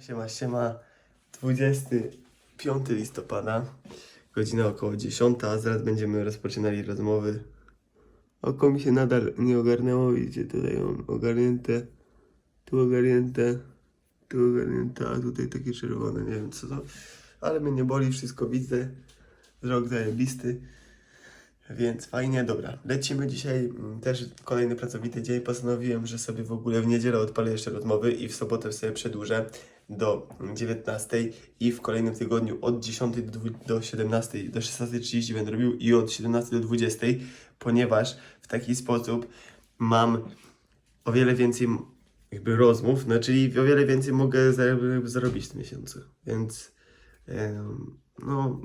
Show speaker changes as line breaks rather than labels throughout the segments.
Siema, siema. 25 listopada, godzina około 10. Zaraz będziemy rozpoczynali rozmowy. Oko mi się nadal nie ogarnęło, widzicie, tutaj mam ogarnięte, tu ogarnięte, tu ogarnięte, a tutaj takie czerwone, nie wiem co to, ale mnie nie boli, wszystko widzę, wzrok zajebisty, więc fajnie, dobra, lecimy dzisiaj, mm, też kolejny pracowity dzień, postanowiłem, że sobie w ogóle w niedzielę odpalę jeszcze rozmowy i w sobotę sobie przedłużę do 19 i w kolejnym tygodniu od 10 do, dwu- do 17, do 16.30 będę robił i od 17 do 20, ponieważ w taki sposób mam o wiele więcej jakby rozmów, no czyli o wiele więcej mogę zarobić w tym miesiącu, więc no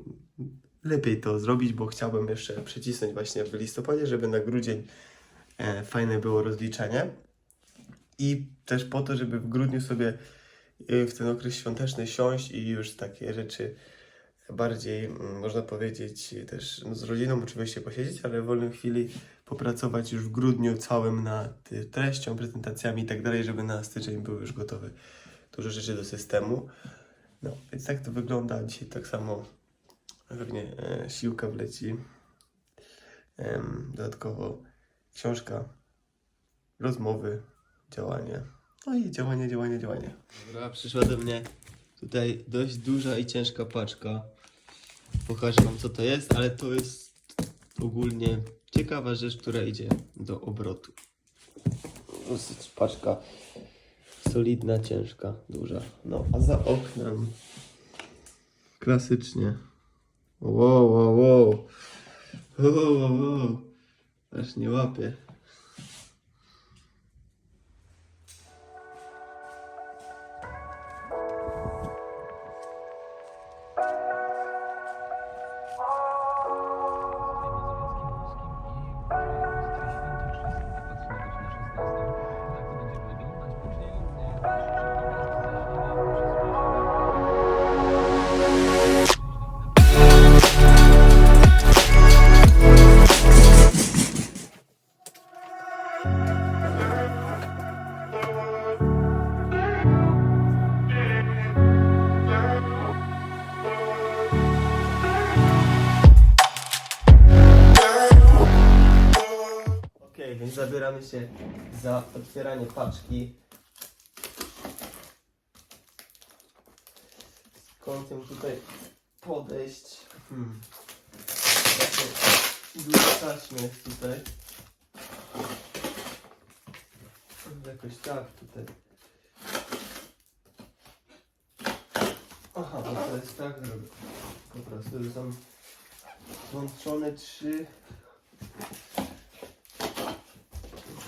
lepiej to zrobić, bo chciałbym jeszcze przycisnąć właśnie w listopadzie, żeby na grudzień e, fajne było rozliczenie i też po to, żeby w grudniu sobie y, w ten okres świąteczny siąść i już takie rzeczy bardziej, mm, można powiedzieć, też no, z rodziną oczywiście posiedzieć, ale w wolnej chwili popracować już w grudniu całym nad y, treścią, prezentacjami i tak dalej, żeby na styczeń były już gotowe dużo rzeczy do systemu. No, więc tak to wygląda. Dzisiaj tak samo pewnie e, siłka wleci. Dodatkowo książka, rozmowy, działanie. No i działanie, działanie, działanie. Dobra, przyszła do mnie tutaj dość duża i ciężka paczka. Pokażę Wam co to jest, ale to jest ogólnie ciekawa rzecz, która idzie do obrotu. Dosyć paczka solidna, ciężka, duża. No, a za oknem klasycznie. Воу, воу, воу. Воу, воу, воу. Аж не лапи. Zabieramy się za otwieranie paczki. Z kątem tutaj podejść. Hmm. Dużo taśmy tutaj. Jakoś tak tutaj. Aha, bo to jest tak, po prostu są włączone trzy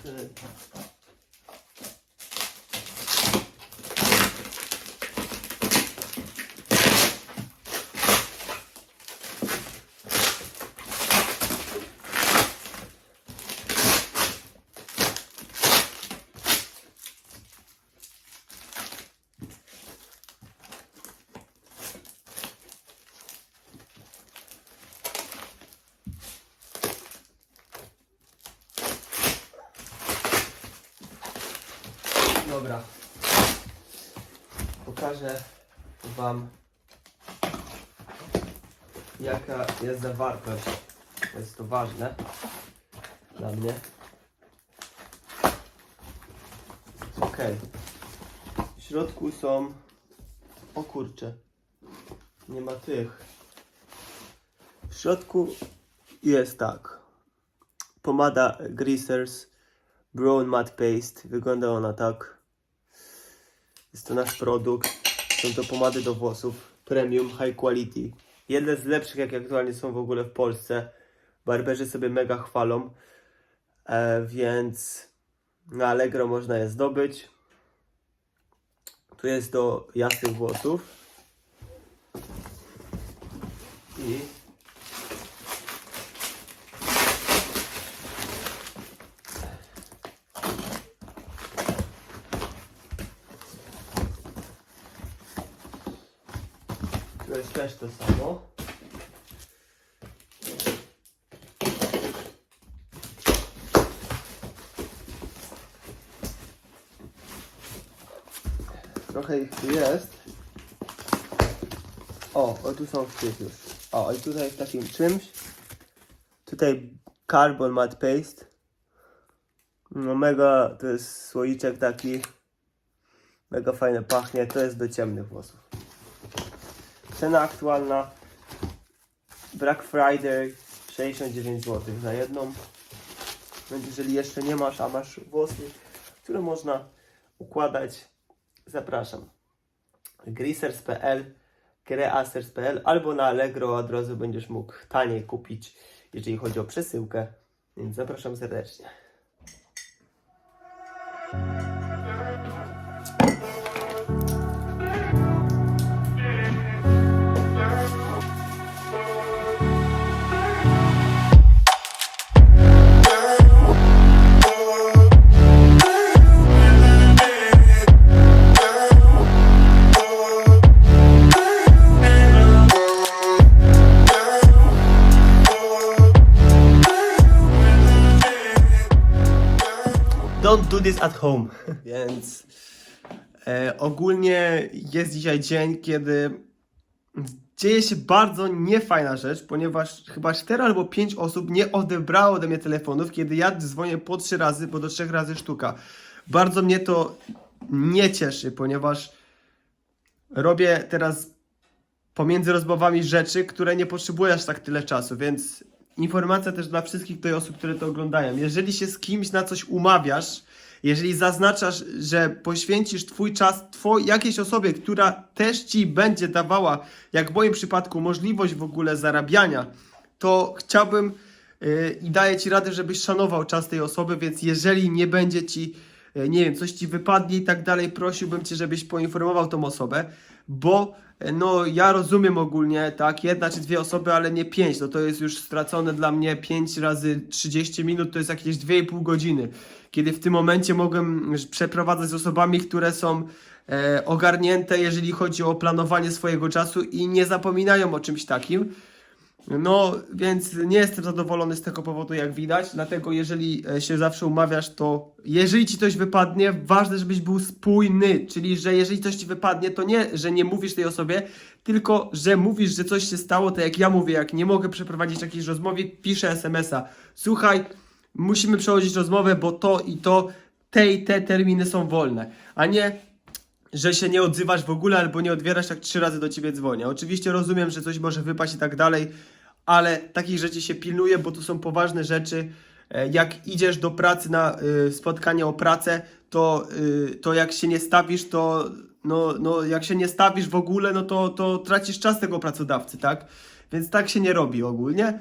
对，是。Dobra. Pokażę Wam, jaka jest zawartość. Jest to ważne dla mnie. Ok. W środku są. O kurcze. Nie ma tych. W środku jest tak. Pomada Greasers Brown Matte Paste. Wygląda ona tak. Jest to nasz produkt. Są to pomady do włosów. Premium, high quality. Jedne z lepszych, jakie aktualnie są w ogóle w Polsce. Barberzy sobie mega chwalą. E, więc na Allegro można je zdobyć. Tu jest do jasnych włosów. I Tu jest też to samo. trochę ich tu jest. O, o tu są w tych już. O, i tutaj w takim czymś. Tutaj Carbon Matte Paste. No mega, to jest słoiczek taki. Mega fajnie pachnie, to jest do ciemnych włosów. Cena aktualna Black Friday 69 zł za jedną. Jeżeli jeszcze nie masz, a masz włosy, które można układać, zapraszam. Greasers.pl, Creasers.pl albo na Allegro od razu będziesz mógł taniej kupić, jeżeli chodzi o przesyłkę. Więc zapraszam serdecznie. Don't do this at home. Więc e, ogólnie jest dzisiaj dzień, kiedy dzieje się bardzo niefajna rzecz, ponieważ chyba 4 albo 5 osób nie odebrało ode mnie telefonów, kiedy ja dzwonię po 3 razy, bo do 3 razy sztuka. Bardzo mnie to nie cieszy, ponieważ robię teraz pomiędzy rozmowami rzeczy, które nie potrzebują aż tak tyle czasu, więc informacja też dla wszystkich tych osób, które to oglądają. Jeżeli się z kimś na coś umawiasz, jeżeli zaznaczasz, że poświęcisz twój czas twoj, jakiejś osobie, która też ci będzie dawała, jak w moim przypadku, możliwość w ogóle zarabiania, to chciałbym yy, i daję ci radę, żebyś szanował czas tej osoby, więc jeżeli nie będzie ci e, nie wiem, coś ci wypadnie i tak dalej, prosiłbym cię, żebyś poinformował tą osobę, bo no ja rozumiem ogólnie, tak, jedna czy dwie osoby, ale nie pięć, no to jest już stracone dla mnie 5 razy 30 minut, to jest jakieś 2,5 godziny, kiedy w tym momencie mogłem przeprowadzać z osobami, które są e, ogarnięte, jeżeli chodzi o planowanie swojego czasu i nie zapominają o czymś takim. No, więc nie jestem zadowolony z tego powodu, jak widać. Dlatego, jeżeli e, się zawsze umawiasz, to jeżeli ci coś wypadnie, ważne, żebyś był spójny. Czyli, że jeżeli coś ci wypadnie, to nie, że nie mówisz tej osobie, tylko, że mówisz, że coś się stało, tak jak ja mówię, jak nie mogę przeprowadzić jakiejś rozmowy, piszę SMS-a. Słuchaj, musimy przechodzić rozmowę, bo to i to, te i te terminy są wolne. A nie, że się nie odzywasz w ogóle albo nie odbierasz, jak trzy razy do ciebie dzwonię. Oczywiście rozumiem, że coś może wypaść i tak dalej, ale takich rzeczy się pilnuje, bo to są poważne rzeczy. E, Jak idziesz do pracy na y, spotkanie o pracę, to, y, to jak się nie stawisz, to no, no jak się nie stawisz w ogóle, no to, to tracisz czas tego pracodawcy, tak? Więc tak się nie robi ogólnie.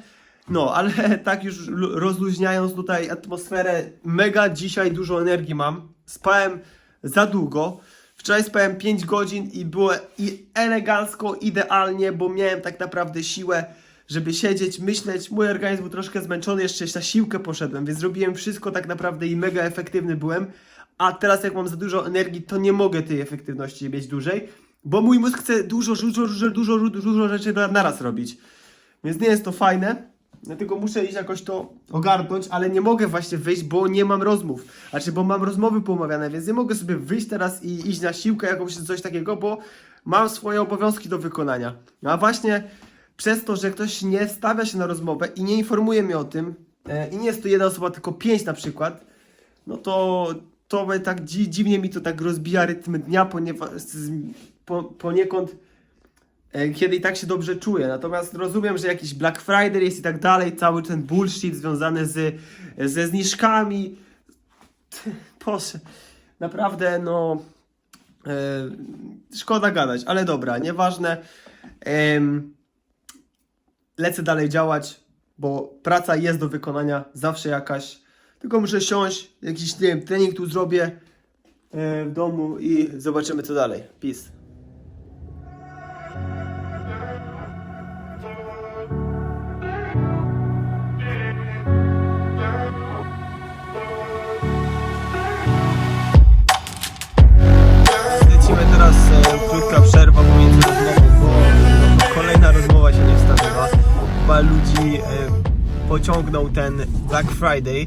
No, ale tak już lu- rozluźniając tutaj atmosferę, mega dzisiaj dużo energii mam. Spałem za długo. Wczoraj spałem 5 godzin i było i elegancko, idealnie, bo miałem tak naprawdę siłę, żeby siedzieć, myśleć. Mój organizm był troszkę zmęczony, jeszcze na siłkę poszedłem, więc zrobiłem wszystko tak naprawdę i mega efektywny byłem. A teraz jak mam za dużo energii, to nie mogę tej efektywności mieć dłużej, bo mój mózg chce dużo, dużo, dużo, dużo, dużo rzeczy na- naraz robić. Więc nie jest to fajne. Dlatego muszę iść jakoś to ogarnąć, ale nie mogę właśnie wyjść, bo nie mam rozmów. Znaczy, bo mam rozmowy poumawiane, więc nie mogę sobie wyjść teraz i iść na siłkę jakąś czy coś takiego, bo mam swoje obowiązki do wykonania. A właśnie przez to, że ktoś nie stawia się na rozmowę i nie informuje mnie o tym, e, i nie jest to jedna osoba, tylko pięć na przykład, no to, to tak dzi dziwnie mi to tak rozbija rytm dnia, ponieważ po, poniekąd kiedy i tak się dobrze czuję. Natomiast rozumiem, że jakiś Black Friday jest i tak dalej, cały ten bullshit związany z, ze zniżkami. Boże, naprawdę no e, szkoda gadać, ale dobra, nieważne. Em, lecę dalej działać, bo praca jest do wykonania zawsze jakaś. Tylko muszę siąść, jakiś nie wiem, trening tu zrobię e, w domu i zobaczymy co dalej. Peace. Pociągnął ten Black Friday.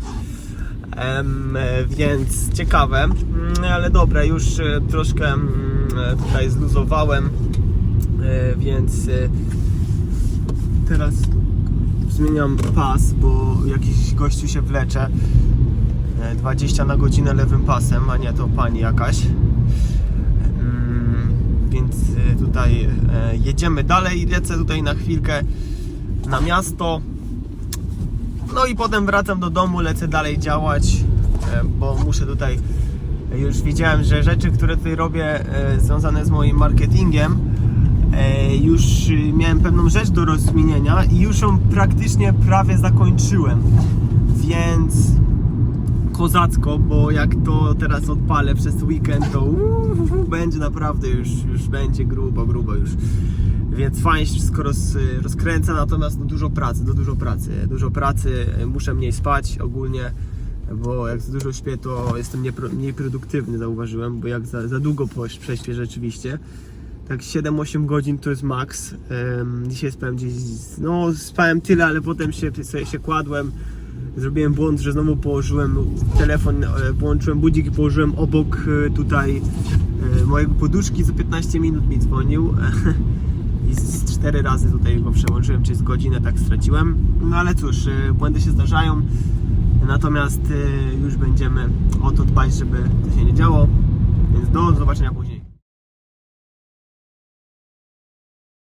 Więc ciekawe, Mm, ale dobra, już e, troszkę mm, tutaj zluzowałem, e, więc e, teraz zmieniam pas, bo jakiś gościu się wlecze. E, 20 na godzinę lewym pasem, a nie to pani jakaś. Mm, Więc tutaj jedziemy dalej. Lecę tutaj na chwilkę na miasto. No i potem wracam do domu, lecę dalej działać, e, bo muszę tutaj. Już widziałem, że rzeczy, które tutaj robię e, związane z moim marketingiem, e, już miałem pewną rzecz do rozwinięcia i już ją praktycznie prawie zakończyłem. Więc kozacko, bo jak to teraz odpalę przez weekend, to uuu, będzie naprawdę już, już będzie grubo, grubo już. Więc fajnie się wszystko roz, rozkręca, natomiast no, dużo pracy, no, dużo pracy, dużo pracy, muszę mniej spać ogólnie, bo jak za dużo śpię, to jestem niepro, mniej produktywny, zauważyłem, bo jak za, za długo prześpię rzeczywiście, tak 7-8 godzin to jest maks. Dzisiaj spałem gdzieś, no spałem tyle, ale potem się, sobie się kładłem, zrobiłem błąd, że znowu położyłem telefon, e, połączyłem budzik i położyłem obok e, tutaj e, mojego poduszki, co 15 minut mi dzwonił i z 4 razy tutaj go przełączyłem, czyli z godzinę tak straciłem. No ale cóż, e, błędy się zdarzają, natomiast e, już będziemy o to dbać, żeby to się nie działo, więc do zobaczenia później.